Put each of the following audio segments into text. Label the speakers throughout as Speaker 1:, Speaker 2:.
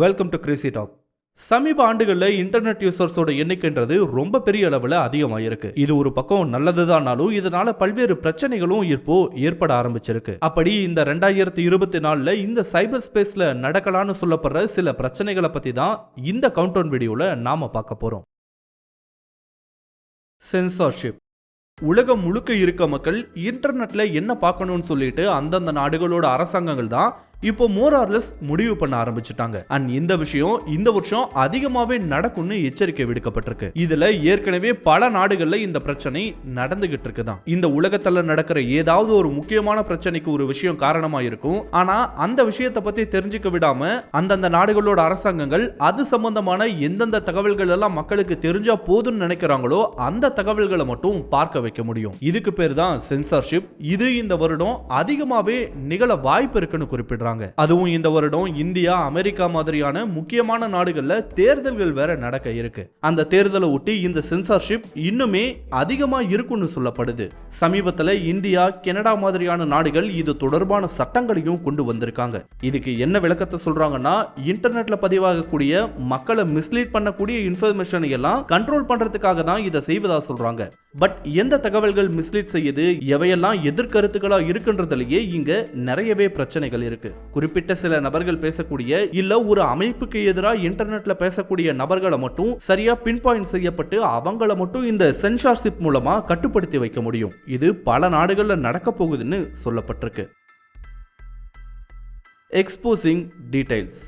Speaker 1: Welcome to கிரிசி talk சமீப ஆண்டுகளில் internet யூசர்ஸோட எண்ணிக்கைன்றது ரொம்ப பெரிய அளவில் அதிகமாயிருக்கு. இது ஒரு பக்கம் நல்லதுதானாலும் இதனால பல்வேறு பிரச்சனைகளும் இப்போ ஏற்பட ஆரம்பிச்சிருக்கு. அப்படி இந்த ரெண்டாயிரத்தி இருபத்தி நாலில் இந்த சைபர் ஸ்பேஸில் நடக்கலான்னு சொல்லப்படுற சில பிரச்சனைகளை பற்றி தான் இந்த கவுண்டவுன் வீடியோவில் நாம் பார்க்க போகிறோம் சென்சார்ஷிப் உலகம் முழுக்க இருக்க மக்கள் இன்டர்நெட்டில் என்ன பார்க்கணும்னு சொல்லிட்டு அந்தந்த நாடுகளோட அரசாங்கங்கள் தான் இப்போ மோரார்லெஸ் முடிவு பண்ண ஆரம்பிச்சுட்டாங்க. அண்ட் இந்த விஷயம் இந்த வருஷம் அதிகமாவே நடக்கும்னு எச்சரிக்கை விடுக்கப்பட்டிருக்கு. இதுல ஏற்கனவே பல நாடுகள்ல இந்த பிரச்சனை நடந்துகிட்டு இருக்குதான். இந்த உலகத்துல நடக்கிற ஏதாவது ஒரு முக்கியமான பிரச்சனைக்கு ஒரு விஷயம் காரணமா இருக்கும். ஆனா அந்த விஷயத்தை பத்தி தெரிஞ்சுக்க விடாம அந்தந்த நாடுகளோட அரசாங்கங்கள் அது சம்பந்தமான எந்தெந்த தகவல்கள் எல்லாம் மக்களுக்கு தெரிஞ்சா போதும்னு நினைக்கிறாங்களோ அந்த தகவல்களை மட்டும் பார்க்க வைக்க முடியும். இதுக்கு பேர் தான் சென்சார்ஷிப் இது இந்த வருடம் அதிகமாவே நிகழ வாய்ப்பு இருக்குன்னு குறிப்பிடுறாங்க. அதுவும் இந்த வருடம் இந்தியா அமெரிக்கா மாதிரியான முக்கியமான நாடுகள்ல தேர்தல்கள் வேற நடக்க இருக்கு. அந்த தேர்தலை ஒட்டி இந்த சென்சார்ஷிப் இன்னுமே அதிகமா இருக்கும்னு சொல்லப்படுது. சமீபத்துல இந்தியா கனடா மாதிரியான நாடுகள் இது தொடர்பான சட்டங்களையும் கொண்டு வந்திருக்காங்க. இதுக்கு என்ன விளக்கத்தை சொல்றாங்கன்னா இன்டர்நெட்ல பதிவாகக்கூடிய மக்களை மிஸ்லீட் பண்ணக்கூடிய இன்ஃபர்மேஷனை எல்லாம் கண்ட்ரோல் பண்றதுக்காக தான் இதை செய்வதா சொல்றாங்க. பட் எந்த தகவல்கள் மிஸ்லீட் செய்யுது எவையெல்லாம் எதிர்கருத்துக்களா இருக்குன்றதுலயே இங்க நிறையவே பிரச்சனைகள் இருக்கு. குறிப்பிட்ட சில நபர்கள் பேசக்கூடிய இல்ல ஒரு அமைப்புக்கு எதிராக இன்டர்நெட்ல பேசக்கூடிய நபர்களை மட்டும் சரியா பின் பாயிண்ட் செய்யப்பட்டு அவங்கள மட்டும் இந்த சென்சார்ஷிப் மூலமா கட்டுப்படுத்தி வைக்க முடியும். இது பல நாடுகள்ல நடக்க போகுதுன்னு சொல்லப்பட்டிருக்கு. எக்ஸ்போசிங் டீடைல்ஸ்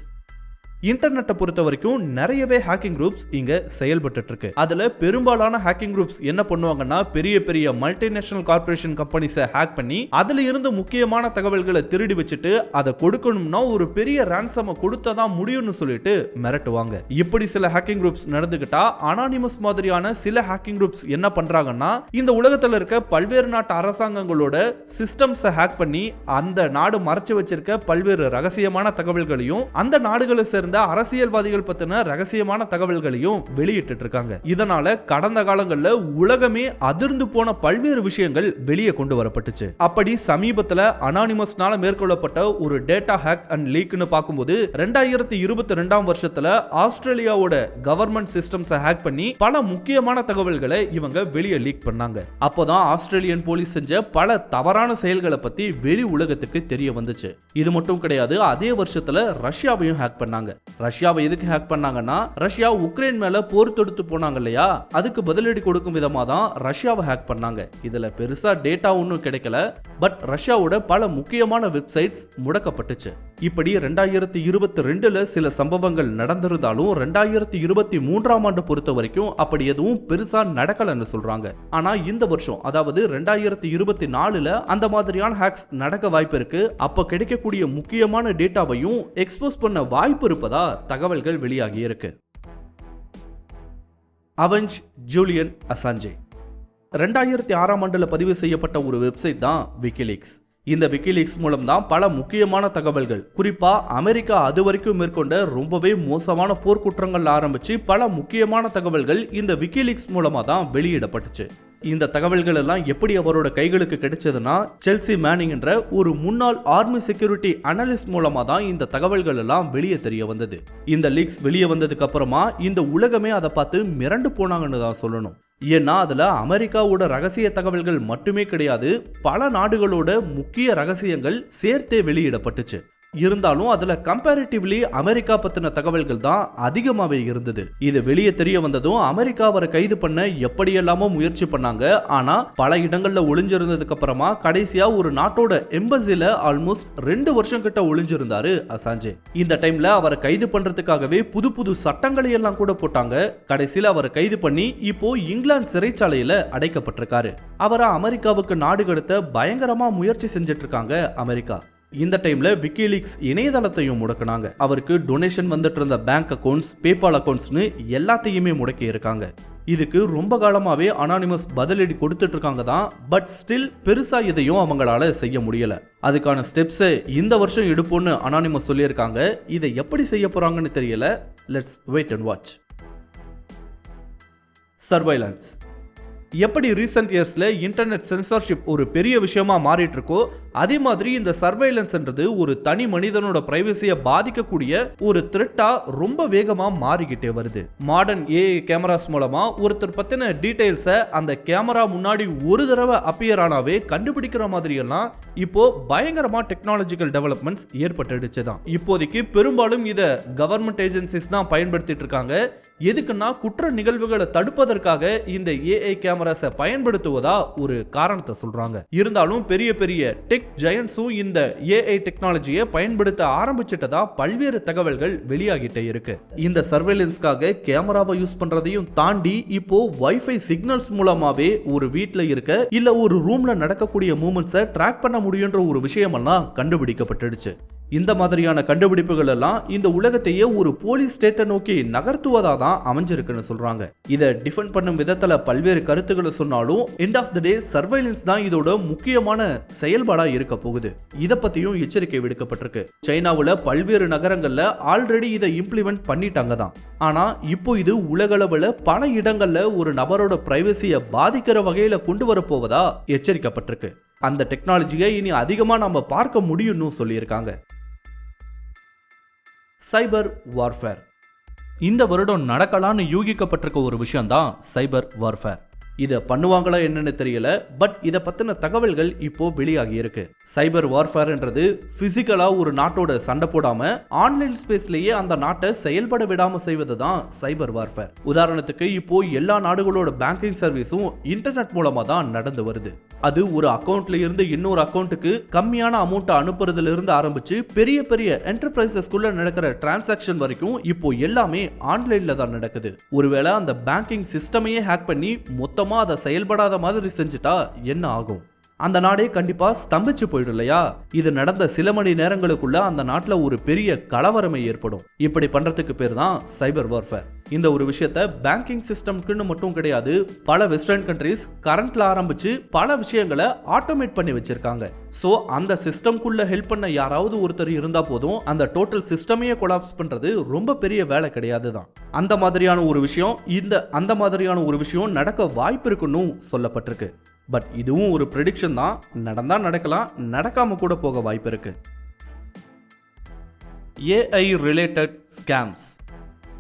Speaker 1: இன்டர்நெட்டை பொறுத்த வரைக்கும் நிறையவே ஹேக்கிங் குரூப்ஸ் இங்க செயல்பட்டு இருக்கு அதுல பெரும்பாலான ஹேக்கிங் குரூப்ஸ் என்ன பண்ணுவாங்கன்னா பெரிய பெரிய மல்டிநேஷனல் கார்பரேஷன் கம்பெனிஸை ஹேக் பண்ணி அதுல இருந்து முக்கியமான தகவல்களை திருடி வச்சுட்டு அதை கொடுக்கணும்னா ஒரு பெரிய ரேன்சமை கொடுத்தா முடியும்னு சொல்லிட்டு மிரட்டுவாங்க. இப்படி சில ஹேக்கிங் குரூப்ஸ் நடந்துகிட்டா அனானிமஸ் மாதிரியான சில ஹேக்கிங் குரூப்ஸ் என்ன பண்றாங்கன்னா இந்த உலகத்துல இருக்க பல்வேறு நாட்டு அரசாங்கங்களோட சிஸ்டம்ஸை ஹேக் பண்ணி அந்த நாடு மறைச்சு வச்சிருக்க பல்வேறு ரகசியமான தகவல்களையும் அந்த நாடுகளை சேர்ந்த அரசியல்வாதிகள் பத்தின ரகசியமான தகவல்களையும் வெளியிட்டு இருக்காங்க இதனால கடந்த காலங்கள்ல உலகமே அதிர்ந்து போன பல்வேறு விஷயங்கள் வெளியே கொண்டு வரப்பட்டுச்சு. அப்படி சமீபத்துல அனானிமஸ்னால மேற்கொள்ளப்பட்ட ஒரு டேட்டா ஹேக் அண்ட் லீக்னு பார்க்கும்போது ரெண்டாயிரத்தி இருபத்தி ரெண்டாம் வருஷத்துல ஆஸ்திரேலியாவோட கவர்மெண்ட் சிஸ்டம்ஸை ஹேக் பண்ணி பல முக்கியமான தகவல்களை இவங்க வெளியே லீக் பண்ணாங்க. அப்போதான் ஆஸ்திரேலியன் போலீஸ் செஞ்ச பல தவறான செயல்களை பத்தி வெளி உலகத்துக்கு தெரிய வந்துச்சு. இது மட்டும் கிடையாது அதே வருஷத்துல ரஷ்யாவையும் ஹேக் பண்ணாங்க. ரஷ்யாவை எதுக்கு ஹேக் பண்ணாங்கன்னா ரஷ்யா உக்ரைன் மேல போர் தொடுத்து போனாங்க இல்லையா? அதுக்கு பதிலடி கொடுக்கும் விதமா தான் ரஷ்யாவை ஹேக் பண்ணாங்க. இதுல பெருசா டேட்டா ஒன்றும் கிடைக்கல. பட் ரஷ்யாவோட பல முக்கியமான வெப்சைட்ஸ் முடக்கப்பட்டுச்சு. இப்படி ரெண்டாயிரத்தி இருபத்தி ரெண்டுல சில சம்பவங்கள் நடந்திருந்தாலும் ரெண்டாயிரத்தி இருபத்தி மூன்றாம் ஆண்டு பொறுத்த வரைக்கும் அப்படி எதுவும் பெருசா நடக்கலன்னு சொல்றாங்க. ஆனா இந்த வருஷம் அதாவது ரெண்டாயிரத்தி இருபத்தி நாலுல அந்த மாதிரியான ஹேக்ஸ் நடக்க வாய்ப்பு இருக்கு. அப்ப கிடைக்கக்கூடிய முக்கியமான டேட்டாவையும் எக்ஸ்போஸ் பண்ண வாய்ப்பு இருப்பதா தகவல்கள் வெளியாகி இருக்கு. அவஞ்ச் ஜூலியன் அசாஞ்சே. ரெண்டாயிரத்தி ஆறாம் ஆண்டில் பதிவு செய்யப்பட்ட ஒரு வெப்சைட் தான் விக்கிலீக்ஸ் இந்த விக்கிலீக்ஸ் மூலம் தான் பல முக்கியமான தகவல்கள். குறிப்பா அமெரிக்கா அது வரைக்கும் மேற்கொண்ட ரொம்பவே மோசமான போர்க்குற்றங்கள் ஆரம்பிச்சு பல முக்கியமான தகவல்கள் இந்த விக்கிலீக்ஸ் மூலமா தான் வெளியிடப்பட்டுச்சு. இந்த தகவல்கள் எல்லாம் எப்படி அவரோட கைகளுக்கு கிடைச்சதுன்னா செல்சி மேனிங் என்ற ஒரு முன்னாள் ஆர்மி செக்யூரிட்டி அனலிஸ்ட் மூலமா தான் இந்த தகவல்கள் எல்லாம் வெளியே தெரிய வந்தது. இந்த லீக்ஸ் வெளியே வந்ததுக்கு அப்புறமா இந்த உலகமே அதை பார்த்து மிரண்டு போனாங்கன்னு தான் சொல்லணும். ஏன்னா அதில் அமெரிக்காவோட ரகசிய தகவல்கள் மட்டுமே கிடையாது பல நாடுகளோட முக்கிய ரகசியங்கள் சேர்த்தே வெளியிடப்பட்டுச்சு. இருந்தாலும் அதுல கம்பேரிட்டிவ்லி அமெரிக்கா பத்தின தகவல்கள் தான் அதிகமாகவே இருந்தது. இது வெளியே தெரிய வந்ததும் அமெரிக்கா அவரை கைது பண்ண எப்படியெல்லாமோ முயற்சி பண்ணாங்க. ஆனா பல இடங்கள்ல ஒளிஞ்சிருந்ததுக்கு அப்புறமா கடைசியா ஒரு நாட்டோட எம்பசில ஆல்மோஸ்ட் ரெண்டு வருஷம் கிட்ட ஒளிஞ்சிருந்தாரு அசாஞ்சே. இந்த டைம்ல அவரை கைது பண்றதுக்காகவே புது புது சட்டங்களை எல்லாம் கூட போட்டாங்க. கடைசியில அவரை கைது பண்ணி இப்போ இங்கிலாந்து சிறைச்சாலையில அடைக்கப்பட்டிருக்காரு. அவரை அமெரிக்காவுக்கு நாடு கடத்த பயங்கரமா முயற்சி செஞ்சிட்டு இருக்காங்க அமெரிக்கா. இந்த டைம்ல விக்கிலீக்ஸ் இணையதளத்தையும் முடக்கினாங்க. அவருக்கு டொனேஷன் வந்துட்டு இருந்த பேங்க் அக்கௌண்ட்ஸ் பேபால் அக்கௌண்ட்ஸ்னு எல்லாத்தையுமே முடக்கி இருக்காங்க இதுக்கு ரொம்ப காலமாகவே அனானிமஸ் பதிலடி கொடுத்துட்டு இருக்காங்க தான் பட் ஸ்டில் பெருசாக இதையும் அவங்களால செய்ய முடியல. அதுக்கான ஸ்டெப்ஸை இந்த வருஷம் எடுப்போம்னு அனானிமஸ் சொல்லியிருக்காங்க. இதை எப்படி செய்ய போறாங்கன்னு தெரியல. Let's wait and watch surveillance எப்படி ரீசெண்ட் இயர்ஸில் இன்டர்நெட் சென்சார்ஷிப் ஒரு பெரிய விஷயமா மாறிட்டு இருக்கோ அதே மாதிரி இந்த சர்வைலன்ஸ்ன்றது ஒரு தனி மனிதனோட பிரைவசியை பாதிக்கக்கூடிய ஒரு த்ரெட்டா ரொம்ப வேகமா மாறிக்கிட்டே வருது. மாடர்ன் ஏஐ கேமராஸ் மூலமா ஒருத்தர் பத்தின டீடைல்ஸை அந்த கேமரா முன்னாடி ஒரு தடவை அப்பியர் ஆனாவே கண்டுபிடிக்கிற மாதிரியெல்லாம் இப்போ பயங்கரமா டெக்னாலஜிக்கல் டெவலப்மெண்ட்ஸ் ஏற்பட்டுடுச்சு தான் இப்போதைக்கு பெரும்பாலும் இதை கவர்மெண்ட் ஏஜென்சிஸ் தான் பயன்படுத்திட்டு இருக்காங்க. எதுக்குன்னா குற்ற நிகழ்வுகளை தடுப்பதற்காக இந்த ஏஐ கேமரா கேமராஸை பயன்படுத்துவதா ஒரு காரணத்தை சொல்றாங்க. இருந்தாலும் பெரிய பெரிய டெக் ஜெயன்ஸும் இந்த ஏஐ டெக்னாலஜியை பயன்படுத்த ஆரம்பிச்சிட்டதா பல்வேறு தகவல்கள் வெளியாகிட்டே இருக்கு. இந்த சர்வேலன்ஸ்க்காக கேமராவை யூஸ் பண்றதையும் தாண்டி இப்போ வைஃபை சிக்னல்ஸ் மூலமாவே ஒரு வீட்டில் இருக்க இல்ல ஒரு ரூம்ல நடக்கக்கூடிய மூமெண்ட்ஸை ட்ராக் பண்ண முடியுன்ற ஒரு விஷயமெல்லாம் கண்டுபிடிக்கப்பட்டுடுச்சு. இந்த மாதிரியான கண்டுபிடிப்புகள் எல்லாம் இந்த உலகத்தையே ஒரு போலீஸ் ஸ்டேட்டை நோக்கி நகர்த்துவதா தான் அமைஞ்சிருக்குன்னு சொல்றாங்க. இதை டிஃபெண்ட் பண்ணும் விதத்துல பல்வேறு கருத்துக்களை சொன்னாலும் end of the day surveillance தான் இதோட முக்கியமான செயல்பாடா இருக்க போகுது. இதை பத்தியும் எச்சரிக்கை விடுக்கப்பட்டிருக்கு. சைனாவில் பல்வேறு நகரங்களில் ஆல்ரெடி இதை இம்ப்ளிமெண்ட் பண்ணிட்டாங்க தான். ஆனா இப்போ இது உலகளவில் பல இடங்கள்ல ஒரு நபரோட பிரைவசியை பாதிக்கிற வகையில கொண்டு வரப்போவதா எச்சரிக்கப்பட்டிருக்கு. அந்த டெக்னாலஜியை இனி அதிகமாக நம்ம பார்க்க முடியும்னு சொல்லியிருக்காங்க. Cyber warfare. இந்த வருடம் நடக்கலான்னு யூகிக்கப்பட்டிருக்க ஒரு விஷயம்தான் சைபர் வார்ஃபேர். இதை பண்ணுவாங்களா என்னன்னு தெரியல பட் இதை பற்றின தகவல்கள் இப்போ வெளியாகி இருக்கு. சைபர் வார்ஃபேர்ன்றது பிசிக்கலா ஒரு நாட்டோட சண்டை போடாம ஆன்லைன் ஸ்பேஸ்லேயே அந்த நாட்டை செயல்பட விடாம செய்வது தான் சைபர் வார்ஃபேர் உதாரணத்துக்கு இப்போ எல்லா நாடுகளோட பேங்கிங் சர்வீஸும் இன்டர்நெட் மூலமாக தான் நடந்து வருது. அது ஒரு அக்கௌண்ட்ல இருந்து இன்னொரு அக்கௌண்ட்டுக்கு கம்மியான அமௌண்ட்டை அனுப்புறதுல இருந்து ஆரம்பிச்சு பெரிய பெரிய என்டர்பிரைசஸ்குள்ள நடக்கிற டிரான்சாக்ஷன் வரைக்கும் இப்போ எல்லாமே ஆன்லைன்ல தான் நடக்குது. ஒருவேளை அந்த பேங்கிங் சிஸ்டமையே ஹேக் பண்ணி மொத்த மொத்தமா அதை செயல்படாத மாதிரி செஞ்சுட்டா என்ன ஆகும்? அந்த நாடே கண்டிப்பா ஸ்தம்பிச்சு போயிடும் இல்லையா? இது நடந்த சில மணி நேரங்களுக்குள்ள அந்த நாட்டுல ஒரு பெரிய கலவரமை ஏற்படும். இப்படி பண்றதுக்கு பேர் தான் சைபர் வார்ஃபேர். இந்த ஒரு விஷயத்த பேங்கிங் சிஸ்டம்க்குன்னு மட்டும் கிடையாது பல வெஸ்டர்ன் கண்ட்ரீஸ் கரண்ட்ல ஆரம்பிச்சு பல விஷயங்களை ஆட்டோமேட் பண்ணி வச்சிருக்காங்க. ஸோ அந்த சிஸ்டம்குள்ள ஹெல்ப் பண்ண யாராவது ஒருத்தர் இருந்தா போதும் அந்த டோட்டல் சிஸ்டமையே கொலாப்ஸ் பண்றது ரொம்ப பெரிய வேலை கிடையாது தான். அந்த மாதிரியான ஒரு விஷயம் இந்த அந்த மாதிரியான ஒரு விஷயம் நடக்க வாய்ப்பு இருக்குன்னு சொல்லப்பட்டிருக்கு. பட் இதுவும் ஒரு ப்ரெடிக்ஷன் தான். நடந்தால் நடக்கலாம் நடக்காம கூட போக வாய்ப்பு இருக்கு. ஏஐ ரிலேட்டட் ஸ்கேம்ஸ்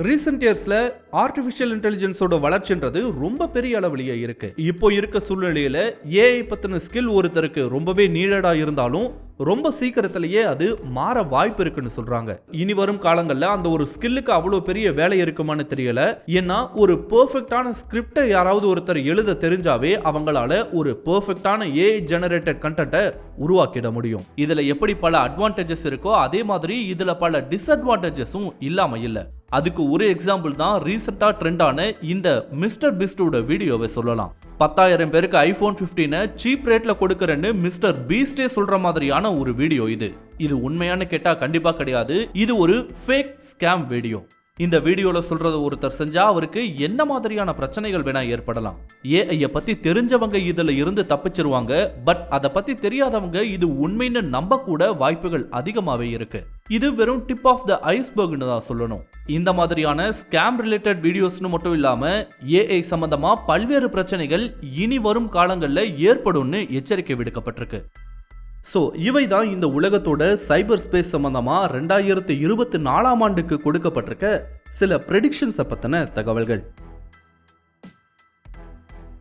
Speaker 1: ரீசெண்ட் இயர்ஸில் ஆர்டிஃபிஷியல் இன்டெலிஜென்ஸோட வளர்ச்சின்றது ரொம்ப பெரிய அளவிலேயே இருக்குது இப்போ இருக்க சூழ்நிலையில் ஏஐ பற்றின ஸ்கில் ஒருத்தருக்கு ரொம்பவே நீடடாக இருந்தாலும் ரொம்ப சீக்கிரத்திலேயே அது மாற வாய்ப்பு இருக்குன்னு சொல்றாங்க. இனி வரும் காலங்களில் அந்த ஒரு ஸ்கில்லுக்கு அவ்வளோ பெரிய வேலை இருக்குமான்னு தெரியல. ஏன்னா ஒரு பெர்ஃபெக்டான ஸ்கிரிப்டை யாராவது ஒருத்தர் எழுத தெரிஞ்சாவே அவங்களால ஒரு பெர்ஃபெக்டான ஏஐ ஜெனரேட்டட் கண்டென்ட்டை உருவாக்கிட முடியும். இதுல எப்படி பல அட்வான்டேஜஸ் இருக்கோ அதே மாதிரி இதுல பல டிஸ்அட்வான்டேஜஸும் இல்லாம இல்லை. அதுக்கு ஒரு எக்ஸாம்பிள் தான் ரீசெண்டாக ட்ரெண்டான இந்த மிஸ்டர் பிஸ்டோட வீடியோவை சொல்லலாம். பத்தாயிரம் பேருக்கு ஐபோன் 15 சீப் ரேட்டில் கொடுக்குறேன்னு மிஸ்டர் பீஸ்டே சொல்கிற மாதிரியான ஒரு வீடியோ இது. இது உண்மையான கேட்டால் கண்டிப்பாக கிடையாது. இது ஒரு ஃபேக் ஸ்கேம் வீடியோ இந்த வீடியோவில் சொல்கிறத ஒருத்தர் செஞ்சால் அவருக்கு என்ன மாதிரியான பிரச்சனைகள் வேணால் ஏற்படலாம். ஏஐயை பற்றி தெரிஞ்சவங்க இதில் இருந்து தப்பிச்சிருவாங்க. பட் அதை பற்றி தெரியாதவங்க இது உண்மைன்னு நம்பக்கூட வாய்ப்புகள் அதிகமாகவே இருக்குது இது வெறும் டிப் ஆஃப் த ஐஸ்பர்க்னு தான் சொல்லணும். இந்த மாதிரியான ஸ்கேம் ரிலேட்டட் வீடியோஸ்னு மட்டும் இல்லாமல் ஏஐ சம்மந்தமாக பல்வேறு பிரச்சனைகள் இனி வரும் காலங்களில் ஏற்படும்னு எச்சரிக்கை விடுக்கப்பட்டிருக்கு. ஸோ இவை தான் இந்த உலகத்தோட சைபர் ஸ்பேஸ் சம்மந்தமாக ரெண்டாயிரத்து இருபத்தி நாலாம் ஆண்டுக்கு கொடுக்கப்பட்டிருக்க சில ப்ரெடிக்ஷன்ஸை பற்றின தகவல்கள்.